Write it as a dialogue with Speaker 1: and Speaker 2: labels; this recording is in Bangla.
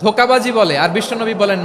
Speaker 1: ধোকাবাজি বলে। আর বিশ্বনবী বলেন